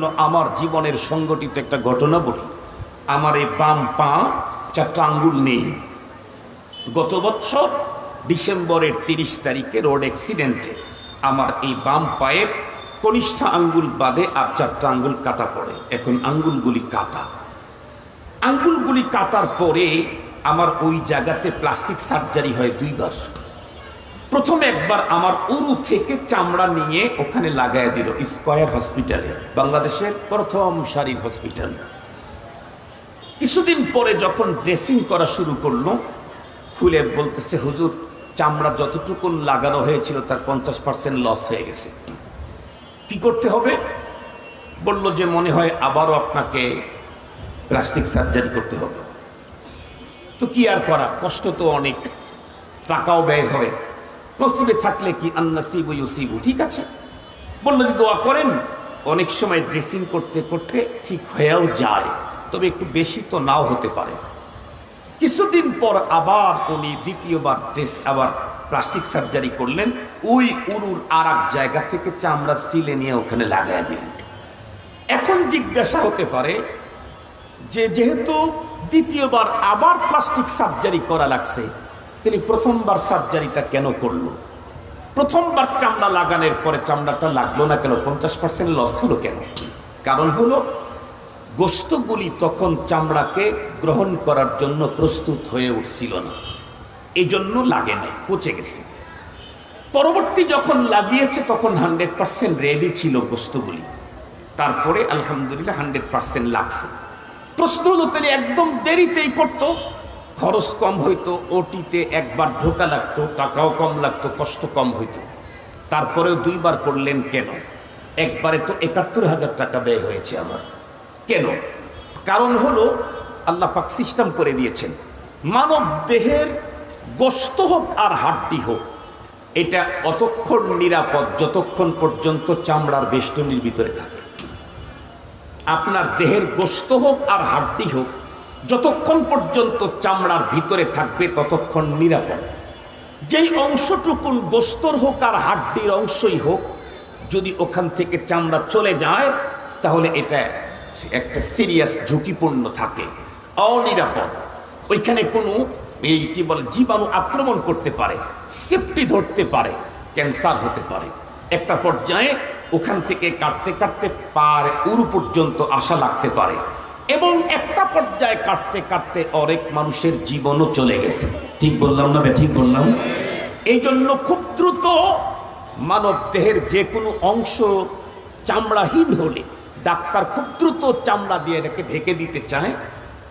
আমার জীবনের সংগঠিত একটা ঘটনা বলি। আমার এই বাম পা চারটা আঙ্গুল নেই। গত বছর ডিসেম্বরের তিরিশ তারিখে রোড অ্যাক্সিডেন্টে আমার এই বাম পায়ের কনিষ্ঠ আঙ্গুল বাদে আর চারটা আঙ্গুল কাটা পড়ে। এখন আঙ্গুলগুলি কাটা। আঙ্গুলগুলি কাটার পরে আমার ওই জায়গাতে প্লাস্টিক সার্জারি হয় দুইবার। প্রথম একবার আমার উরু থেকে চামড়া নিয়ে ওখানে লাগায় দিল, স্কয়ার হসপিটালে, বাংলাদেশের প্রথম সারির হসপিটাল। কিছুদিন পরে যখন ড্রেসিং করা শুরু করল, খুলে বলতেছে, হুজুর, চামড়া যতটুকুন লাগানো হয়েছিল তার পঞ্চাশ পার্সেন্ট লস হয়ে গেছে। কি করতে হবে? বলল যে, মনে হয় আবারও আপনাকে প্লাস্টিক সার্জারি করতে হবে। তো কি আর করা? কষ্ট তো অনেক, টাকাও ব্যয় হয়। নসিবে থাকলে কি আন্নাসিবু ইউসিবু? ঠিক আছে। বলল যে দোয়া করেন, অনেক সময় ড্রেসিং করতে করতে ঠিক হয়েও যায়, তবে একটু বেশি তো নাও হতে পারে। কিছুদিন পর আবার উনি দ্বিতীয়বার ড্রেস আবার প্লাস্টিক সার্জারি করলেন, ওই উরুর আর জায়গা থেকে চামড়া সিলে নিয়ে ওখানে লাগাই দিলেন। এখন জিজ্ঞাসা হতে পারে যে যেহেতু দ্বিতীয়বার আবার প্লাস্টিক সার্জারি করা লাগছে তিনি প্রথমবার সার্জারিটা কেন করল? প্রথমবার চামড়া লাগানোর পরে চামড়াটা লাগল না কেন? পঞ্চাশ পার্সেন্ট লস হলো কেন? কারণ হলো গোস্তগুলি তখন চামড়াকে গ্রহণ করার জন্য প্রস্তুত হয়ে উঠছিল না। এই জন্য লাগে নাই, পচে গেছে। পরবর্তী যখন লাগিয়েছে, তখন হান্ড্রেড পার্সেন্ট রেডি ছিল গোস্তগুলি তারপরে আলহামদুলিল্লাহ হান্ড্রেড পার্সেন্ট লাগছে। প্রশ্ন হলো তিনি একদম দেরিতেই করতো? খরচ কম হইতো, ওটিতে একবার ঢোকা লাগতো, টাকাও কম লাগতো, কষ্ট কম হইতো। তারপরেও দুইবার করলেন কেন? একবারে তো একাত্তর হাজার টাকা ব্যয় হয়েছে আমার। কেন? কারণ হলো, আল্লাহ পাক সিস্টেম করে দিয়েছেন। মানব দেহের গোস্ত হোক আর হাড্ডি হোক, এটা অতক্ষণ নিরাপদ, যতক্ষণ পর্যন্ত চামড়ার বেষ্টনীর ভিতরে থাকে। আপনার দেহের গোস্ত হোক আর হাড্ডি হোক যতক্ষণ পর্যন্ত চামড়ার ভিতরে থাকবে, ততক্ষণ নিরাপদ। যেই অংশটুকুন বস্তর হোক আর হাড্ডির অংশই হোক, যদি ওখান থেকে চামড়া চলে যায়, তাহলে এটা একটা সিরিয়াস ঝুঁকিপূর্ণ থাকে, অনিরাপদ। ওইখানে কোনো এই কি বলে, জীবাণু আক্রমণ করতে পারে, সেফটি ধরতে পারে, ক্যান্সার হতে পারে। একটা পর্যায়ে ওখান থেকে কাটতে কাটতে পার উরু পর্যন্ত আশা লাগতে পারে। এবং একটা পর্যায়ে কাটতে কাটতে অনেক মানুষের জীবনও চলে গেছে। ঠিক বললাম না ঠিক বললাম? এই জন্য খুব দ্রুত মানব দেহের যে কোনো অংশ চামড়াহীন হলে, ডাক্তার খুব দ্রুত চামড়া দিয়ে এটাকে ঢেকে দিতে চায়।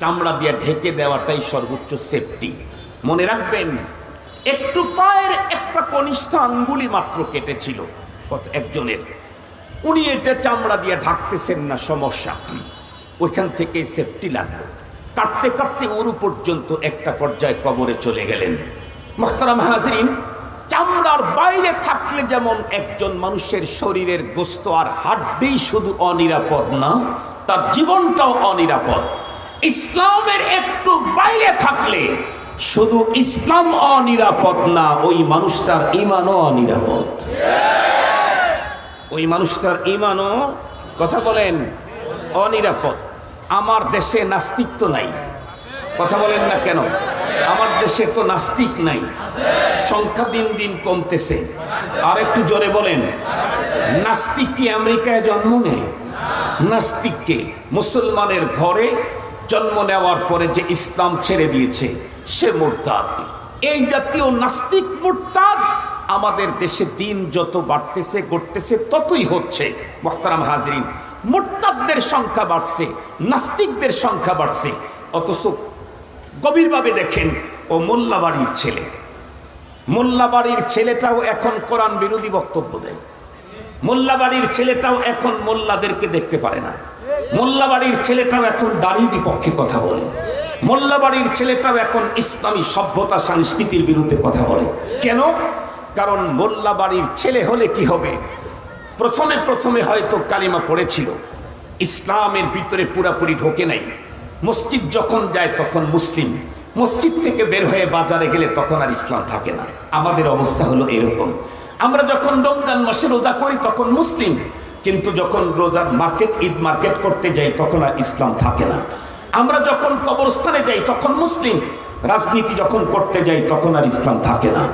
চামড়া দিয়ে ঢেকে দেওয়াটাই সর্বোচ্চ সেফটি মনে রাখবেন, একটু পায়ের একটা কনিষ্ঠ আঙ্গুলি মাত্র কেটেছিল একজনের। উনি এটা চামড়া দিয়ে ঢাকতেছেন না, সমস্যা ওইখান থেকে সেফটি লাগল কাটতে কাটতে উরু পর্যন্ত একটা পর্যায়ে কবরে চলে গেলেন। মোখতারাম হাজরিন, চামড়ার বাইরে থাকলে যেমন একজন মানুষের শরীরের গোস্ত আর হাড্ডি শুধু অনিরাপদ না, তার জীবনটাও অনিরাপদ। ইসলামের একটু বাইরে থাকলে শুধু ইসলাম অনিরাপদ না, ওই মানুষটার ইমানও অনিরাপদ। ওই মানুষটার ইমানও কথা বলেন অনিরাপদ। আমার দেশে নাস্তিক তো নাই। কথা বলেন না কেন? আমার দেশে তো নাস্তিক নাই। সংখ্যা দিন দিন কমতেছে। আর একটু জোরে বলেন, নাস্তিক কি আমেরিকায় জন্ম নেয়? নাস্তিককে মুসলমানের ঘরে জন্ম নেওয়ার পরে যে ইসলাম ছেড়ে দিয়েছে, সে মোরতাদ। এই জাতীয় নাস্তিক মোরতাদ আমাদের দেশে দিন যত বাড়তেছে, গড়তেছে, ততই হচ্ছে। বক্তারাম হাজরিন মোরতাদদের সংখ্যা বাড়ছে, নাস্তিকদের সংখ্যা বাড়ছে। অথচ গভীরভাবে দেখেন, ও মোল্লাবাড়ির ছেলে। মোল্লাবাড়ির ছেলেটাও এখন কোরআন বিরোধী বক্তব্য দেয়। মোল্লাবাড়ির ছেলেটাও এখন মোল্লাদেরকে দেখতে পারে না। মোল্লাবাড়ির ছেলেটাও এখন দাড়ির বিপক্ষে কথা বলে। মোল্লাবাড়ির ছেলেটাও এখন ইসলামী সভ্যতা সংস্কৃতির বিরুদ্ধে কথা বলে। কেন? কারণ মোল্লাবাড়ির ছেলে হলে কি হবে? প্রথমে প্রথমে হয়তো কালিমা পড়েছিল। ইসলামের ভিতরে পুরাপুরি ঢোকে নাই। মসজিদ যখন যায় তখন মুসলিম। মসজিদ থেকে বের হয়ে বাজারে গেলে তখন আর ইসলাম থাকে না। আমাদের অবস্থা হলো এরকম। আমরা যখন রমজান মাসে রোজা করি তখন মুসলিম। কিন্তু যখন রোজার মার্কেট, ঈদ মার্কেট করতে যাই তখন আর ইসলাম থাকে না। আমরা যখন কবরস্থানে যাই তখন মুসলিম। রাজনীতি যখন করতে যাই তখন আর ইসলাম থাকে না।